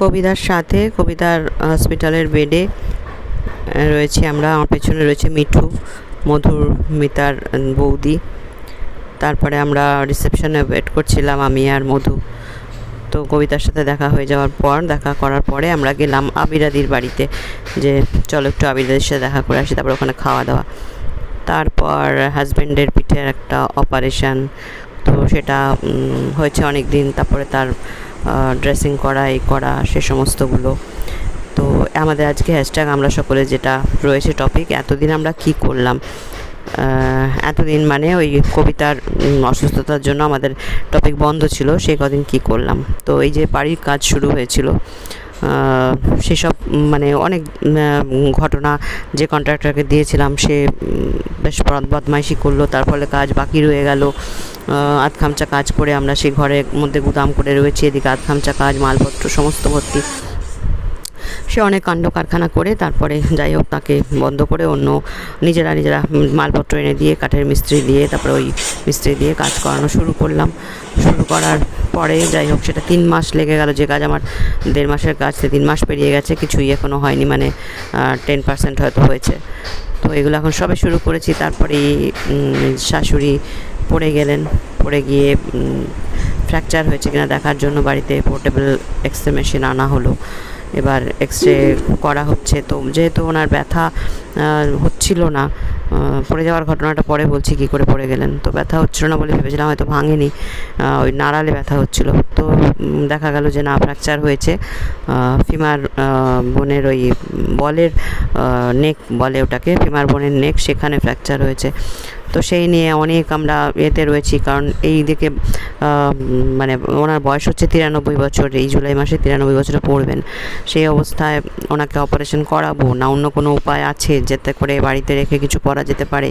কবিতার সাথে, কবিতার হসপিটালের বেডে রয়েছে আমরা। আমার পেছনে রয়েছে মিঠু, মধুর, মিতার বৌদি। তারপরে আমরা রিসেপশনে ওয়েট করছিলাম আমি আর মধু। তো কবিতার সাথে দেখা হয়ে যাওয়ার পর, দেখা করার পরে আমরা গেলাম আবিরাদির বাড়িতে। যে, চলো একটু আবিরাদির সাথে দেখা করে আসি, তারপর ওখানে খাওয়া দাওয়া। তারপর হাজব্যান্ডের পিঠের একটা অপারেশান তো সেটা হয়েছে অনেক দিন তারপরে তার ড্রেসিং করা এই করা, সে সমস্তগুলো। তো আমাদের আজকে হ্যাশট্যাগ আমরা সকলে যেটা রয়েছে টপিক এতদিন আমরা কি করলাম? এতদিন মানে ওই কবিতার অসুস্থতার জন্য আমাদের টপিক বন্ধ ছিল সেই কদিন কি করলাম? তো এই যে বাড়ির কাজ শুরু হয়েছিল সেসব মানে অনেক ঘটনা যে কন্ট্রাক্টরকে দিয়েছিলাম, সে বেশ বদ- বদমাইশি করল, তার ফলে কাজ বাকি রয়ে গেল। আধখামচা কাজ করে আমরা সেই ঘরের মধ্যে গুদাম করে রয়েছি, এদিকে আধখামচা কাজ, মালপত্র, সমস্ত ভর্তি। সে অনেক কাণ্ড কারখানা করে, তারপরে যাই হোক তাকে বন্ধ করে অন্য নিজেরা নিজেরা মালপত্র এনে দিয়ে, কাঠের মিস্ত্রি দিয়ে, তারপরে ওই মিস্ত্রি দিয়ে কাজ করানো শুরু করলাম। শুরু করার পরে যাই হোক, সেটা তিন মাস লেগে গেল। যে কাজ আমার দেড় মাসের কাজ, সে তিন মাস পেরিয়ে গেছে, কিছুই এখনও হয়নি মানে টেন পার্সেন্ট হয়তো হয়েছে। তো এগুলো এখন সবে শুরু করেছি। তারপরে শাশুড়ি পড়ে গেলেন। পড়ে গিয়ে ফ্র্যাকচার হয়েছে কিনা দেখার জন্য বাড়িতে পোর্টেবল এক্স রে মেশিন আনা হলো। এবার এক্স রে করা হচ্ছে। তো যেহেতু ওনার ব্যথা হচ্ছিল না পড়ে যাওয়ার ঘটনাটা পরে বলছি কী করে পড়ে গেলেন। তো ব্যথা হচ্ছিল না বলে ভেবেছিলাম হয়তো ভাঙেনি ওই নাড়ালে ব্যথা হচ্ছিল। তো দেখা গেল যে না ফ্র্যাকচার হয়েছে। ফিমার বোনের ওই বলের নেক বলে ওটাকে ফিমার বোনের নেক সেখানে ফ্র্যাকচার হয়েছে। তো সেই নিয়ে অনেক আমরা এতে রয়েছি, কারণ এই দিকে মানে ওনার বয়স হচ্ছে তিরানব্বই বছর, এই জুলাই মাসে তিরানব্বই বছরে পড়বেন। সেই অবস্থায় ওনাকে অপারেশন করাবো না অন্য কোনো উপায় আছে যাতে করে বাড়িতে রেখে কিছু করা যেতে পারে?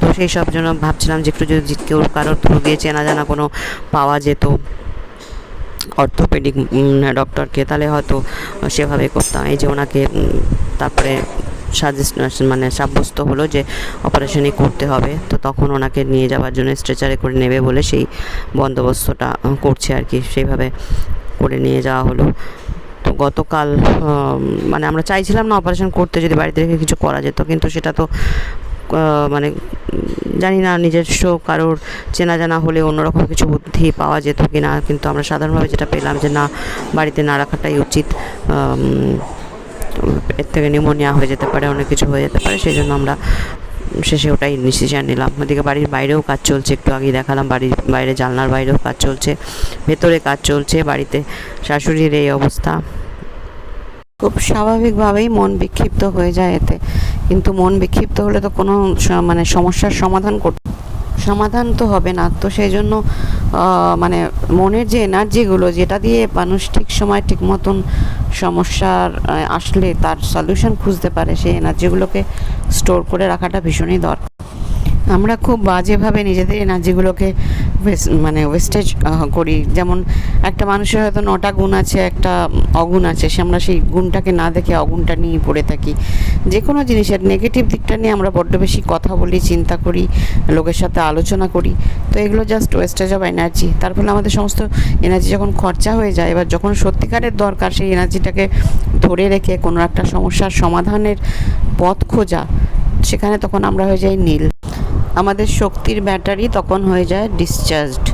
তো সেই সব জন্য ভাবছিলাম যে একটু যদি কেউ কারোর থ্রু দিয়ে চেনা জানা কোনো পাওয়া যেত অর্থোপেডিক ডক্টরকে তাহলে হয়তো সেভাবে করতাম। এই যে ওনাকে তারপরে সাজেস্ট মানে সাব্যস্ত হলো যে অপারেশনই করতে হবে। তো তখন ওনাকে নিয়ে যাওয়ার জন্য স্ট্রেচারে করে নেবে বলে সেই বন্দোবস্তটা করছে আর কি, সেইভাবে করে নিয়ে যাওয়া হলো। তো গতকাল মানে আমরা চাইছিলাম না অপারেশন করতে যদি বাড়িতে রেখে কিছু করা যেত, কিন্তু সেটা তো মানে জানি না নিজস্ব কারোর চেনা জানা হলে অন্যরকম কিছু বুদ্ধি পাওয়া যেত কি না কিন্তু আমরা সাধারণভাবে যেটা পেলাম যে না, বাড়িতে না রাখাটাই উচিত। এর থেকে নিউমোনিয়া হয়ে যেতে পারে, অনেক কিছু হয়ে যেতে পারে সেই জন্য আমরা শেষে ওটাই ডিসিশন নিলাম। ওদিকে বাড়ির বাইরেও কাজ চলছে, একটু আগেই দেখালাম বাড়ির বাইরে, জানলার বাইরেও কাজ চলছে, ভেতরে কাজ চলছে, বাড়িতে শাশুড়ির এই অবস্থা। খুব স্বাভাবিকভাবেই মন বিক্ষিপ্ত হয়ে যায় এতে, কিন্তু মন বিক্ষিপ্ত হলে তো কোনো মানে সমস্যার সমাধান কর, সমাধান তো হবে না। তো সেই জন্য মানে মনের যে এনার্জিগুলো যেটা দিয়ে মানুষ ঠিক সময়, ঠিক মতন সমস্যার আসলে তার সলিউশন খুঁজতে পারে সেই এনার্জিগুলোকে স্টোর করে রাখাটা ভীষণই দরকার। আমরা খুব বাজেভাবে নিজেদের এনার্জিগুলোকে মানে ওয়েস্টেজ করি। যেমন একটা মানুষের হয়তো নটা গুণ আছে, একটা অগুণ আছে, সে আমরা সেই গুণটাকে না দেখে অগুণটা নিয়ে পড়ে থাকি। যে কোনো জিনিসের নেগেটিভ দিকটা নিয়ে আমরা বড্ড বেশি কথা বলি, চিন্তা করি, লোকের সাথে আলোচনা করি। তো এগুলো জাস্ট ওয়েস্টেজ অফ এনার্জি তার ফলে আমাদের সমস্ত এনার্জি যখন খরচা হয়ে যায়, এবার যখন সত্যিকারের দরকার, সেই এনার্জিটাকে ধরে রেখে কোনো একটা সমস্যার সমাধানের পথ খোঁজা, সেখানে তখন আমরা হয়ে যাই নীল। আমাদের শক্তির ব্যাটারি তখন হয়ে যায় ডিসচার্জড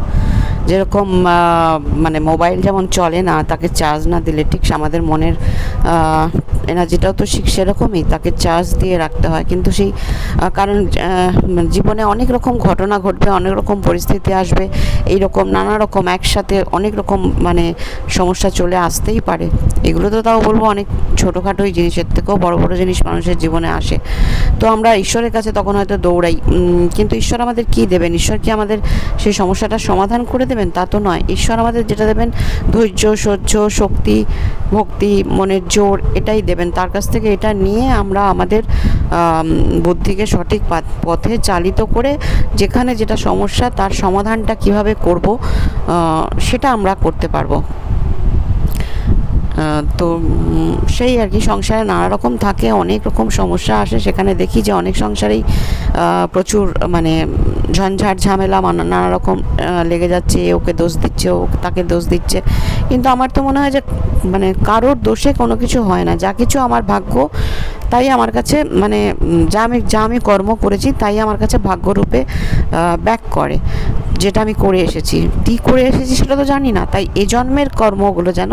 যেরকম মানে মোবাইল যেমন চলে না, তাকে চার্জ না দিলে, ঠিক আমাদের মনের এনার্জিটাও তো ঠিক সেরকমই, তাকে চার্জ দিয়ে রাখতে হয়। কিন্তু সেই কারণ জীবনে অনেক রকম ঘটনা ঘটবে, অনেক রকম পরিস্থিতি আসবে এই রকম নানা রকম একসাথে অনেক রকম মানে সমস্যা চলে আসতেই পারে। এগুলো তো তাও বলব অনেক ছোটোখাটোই জিনিসের থেকেও বড় বড় জিনিস মানুষের জীবনে আসে। তো আমরা ঈশ্বরের কাছে তখন হয়তো দৌড়াই। কিন্তু ঈশ্বর আমাদের কি দেবেন? ঈশ্বর কি আমাদের সেই সমস্যাটার সমাধান করে দেবেন? তা তো নয়। ঈশ্বর আমাদের যেটা দেবেন, ধৈর্য, সহ্য, শক্তি, ভক্তি, মনের জোর, এটাই দেবেন। তার কাছ থেকে এটা নিয়ে আমরা আমাদের বুদ্ধিকে সঠিক পথে চালিত করে যেখানে যেটা সমস্যা তার সমাধানটা কীভাবে করব সেটা আমরা করতে পারব। তো সেই আর কি সংসারে নানা রকম থাকে, অনেক রকম সমস্যা আসে। সেখানে দেখি যে অনেক সংসারেই প্রচুর মানে ঝঞ্ঝাট ঝামেলা নানা রকম লেগে যাচ্ছে। ওকে দোষ দিচ্ছে, ও তাকে দোষ দিচ্ছে। কিন্তু আমার তো মনে হয় যে মানে কারোর দোষে কোনো কিছু হয় না। যা কিছু আমার ভাগ্য, তাই আমার কাছে মানে যা আমি যা আমি কর্ম করেছি, তাই আমার কাছে ভাগ্যরূপে ব্যাক করে। যেটা আমি করে এসেছি। কী করে এসেছি সেটা তো জানি না। তাই এ জন্মের কর্মগুলো যেন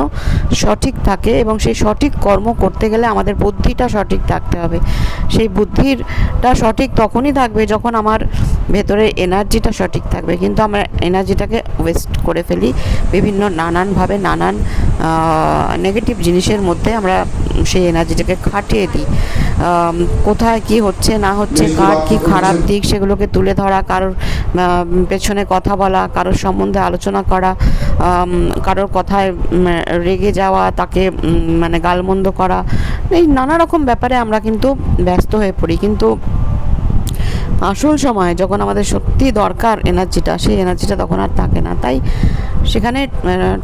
সঠিক থাকে এবং সেই সঠিক কর্ম করতে গেলে আমাদের বুদ্ধিটা সঠিক থাকতে হবে। সেই বুদ্ধিরটা সঠিক তখনই থাকবে যখন আমার ভেতরের এনার্জিটা সঠিক থাকবে। কিন্তু আমরা এনার্জিটাকে ওয়েস্ট করে ফেলি। বিভিন্ন নানানভাবে নানান নেগেটিভ জিনিসের মধ্যে আমরা সেই এনার্জিটাকে খাটিয়ে দিই। কোথায় কি হচ্ছে না হচ্ছে কার কি খারাপ দিক সেগুলোকে তুলে ধরা কারোর পেছনে কথা বলা কারোর সম্বন্ধে আলোচনা করা কারোর কথায় রেগে যাওয়া তাকে মানে গালমন্দ করা। এই নানা রকম ব্যাপারে আমরা কিন্তু ব্যস্ত হয়ে পড়ি। কিন্তু আসল সময় যখন আমাদের সত্যি দরকার এনার্জিটা সেই এনার্জিটা তখন আর থাকে না। তাই সেখানে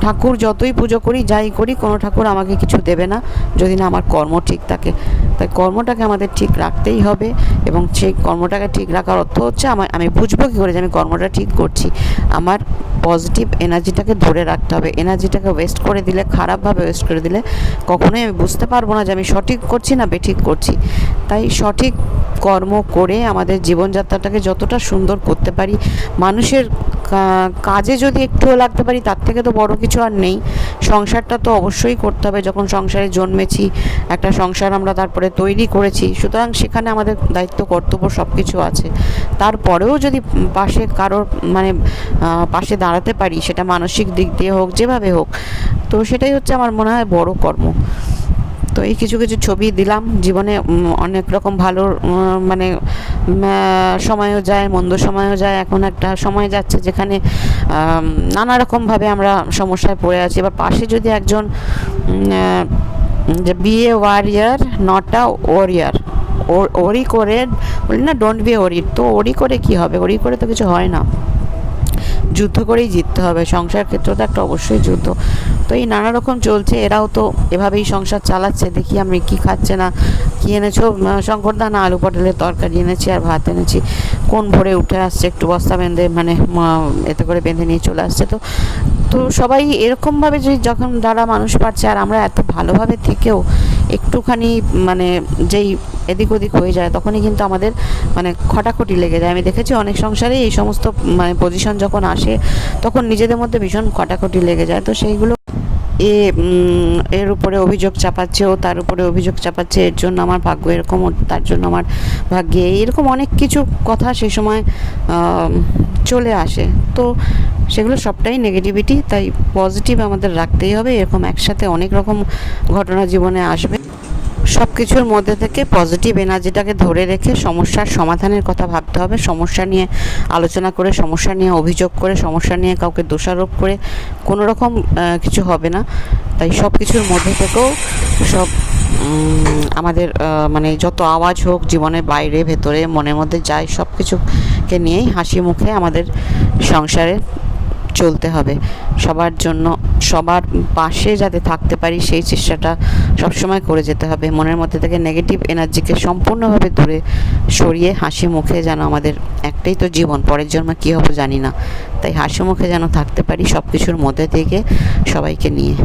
ঠাকুর যতই পুজো করি, যাই করি, কোনো ঠাকুর আমাকে কিছু দেবে না, যদি না আমার কর্ম ঠিক থাকে। তাই কর্মটাকে আমাদের ঠিক রাখতেই হবে এবং সেই কর্মটাকে ঠিক রাখার অর্থ হচ্ছে আমার আমি বুঝব কী করে যে আমি কর্মটা ঠিক করছি। আমার পজিটিভ এনার্জিটাকে ধরে রাখতে হবে। এনার্জিটাকে ওয়েস্ট করে দিলে, খারাপভাবে ওয়েস্ট করে দিলে, কখনোই আমি বুঝতে পারব না যে আমি সঠিক করছি না বেঠিক করছি। তাই সঠিক কর্ম করে আমাদের জীবনযাত্রাটাকে যতটা সুন্দর করতে পারি। মানুষের কাজে যদি একটুও লাগতে পারি, তার থেকে তো বড় কিছু আর নেই। সংসারটা তো অবশ্যই করতে হবে। যখন সংসারে জন্মেছি, একটা সংসার আমরা তারপরে তৈরি করেছি, সুতরাং সেখানে আমাদের দায়িত্ব, কর্তব্য সব কিছু আছে। তারপরেও যদি পাশে কারোর মানে পাশে দাঁড়াতে পারি, সেটা মানসিক দিক দিয়ে হোক, যেভাবে হোক, তো সেটাই হচ্ছে আমার মনে হয় বড় কর্ম। তো এই কিছু কিছু ছবি দিলাম। জীবনে অনেক রকম ভালো মানে সময়ও যায়, মন্দ সময়ও যায়। এখন একটা সময় যাচ্ছে যেখানে নানা রকমভাবে আমরা সমস্যায় পড়ে আছি। এবার পাশে যদি একজন যে be a warrior not a worrier worry করে, বলি না ডোন্ট বি ওরি তো ওরি করে কি হবে? ওরি করে তো কিছু হয় না। যুদ্ধ করেই জিততে হবে। সংসার ক্ষেত্রে তো একটা অবশ্যই যুদ্ধ। তো এই নানা রকম চলছে, এরাও তো এভাবেই সংসার চালাচ্ছে। দেখি আমি কি খাচ্ছে না, কি এনেছো? শঙ্করদা না আলু পটলের তরকারি এনেছি আর ভাত এনেছি। কোন ভোরে উঠে আসছে? একটু বস্তা বেঁধে মানে এতে করে বেঁধে নিয়ে চলে আসছে। তো তো সবাই এরকমভাবে যে যখন যারা মানুষ পাচ্ছে আর আমরা এত ভালোভাবে থেকেও একটুখানি মানে যেই এদিক ওদিক হয়ে যায়, তখনই কিন্তু আমাদের মানে খটাখটি লেগে যায়। আমি দেখেছি অনেক সংসারে এই সমস্ত মানে পজিশন যখন আসে, তখন নিজেদের মধ্যে ভীষণ খটাখটি লেগে যায়। তো সেইগুলো এ এর উপরে অভিযোগ চাপাচ্ছে ও তার উপরে অভিযোগ চাপাচ্ছে, এর জন্য আমার ভাগ্য এরকম তার জন্য আমার ভাগ্যে এরকম অনেক কিছু কথা সেই সময় চলে আসে। তো সেগুলো সবটাই নেগেটিভিটি তাই পজিটিভ আমাদের রাখতেই হবে। এরকম একসাথে অনেক রকম ঘটনা জীবনে আসবে। সব কিছুর মধ্যে থেকে পজিটিভ এনার্জিটাকে ধরে রেখে সমস্যার সমাধানের কথা ভাবতে হবে। সমস্যা নিয়ে আলোচনা করে, সমস্যা নিয়ে অভিযোগ করে, সমস্যা নিয়ে কাউকে দোষারোপ করে কোনো রকম কিছু হবে না। তাই সব কিছুর মধ্যে থেকেও সব আমাদের মানে যত আওয়াজ হোক, জীবনের বাইরে, ভেতরে, মনের মধ্যে যায় সব কিছুকে নিয়েই হাসি মুখে আমাদের সংসারে চলতে হবে। সবার জন্য, সবার পাশে যাতে থাকতে পারি, সেই চেষ্টাটা সবসময় করে যেতে হবে। মনের মধ্যে থেকে নেগেটিভ এনার্জিকে সম্পূর্ণভাবে দূরে সরিয়ে হাসি মুখে যেন আমাদের একটাই তো জীবন, পরের জন্য কী হবে জানি না। তাই হাসি মুখে যেন থাকতে পারি সব কিছুর মধ্যে থেকে সবাইকে নিয়ে।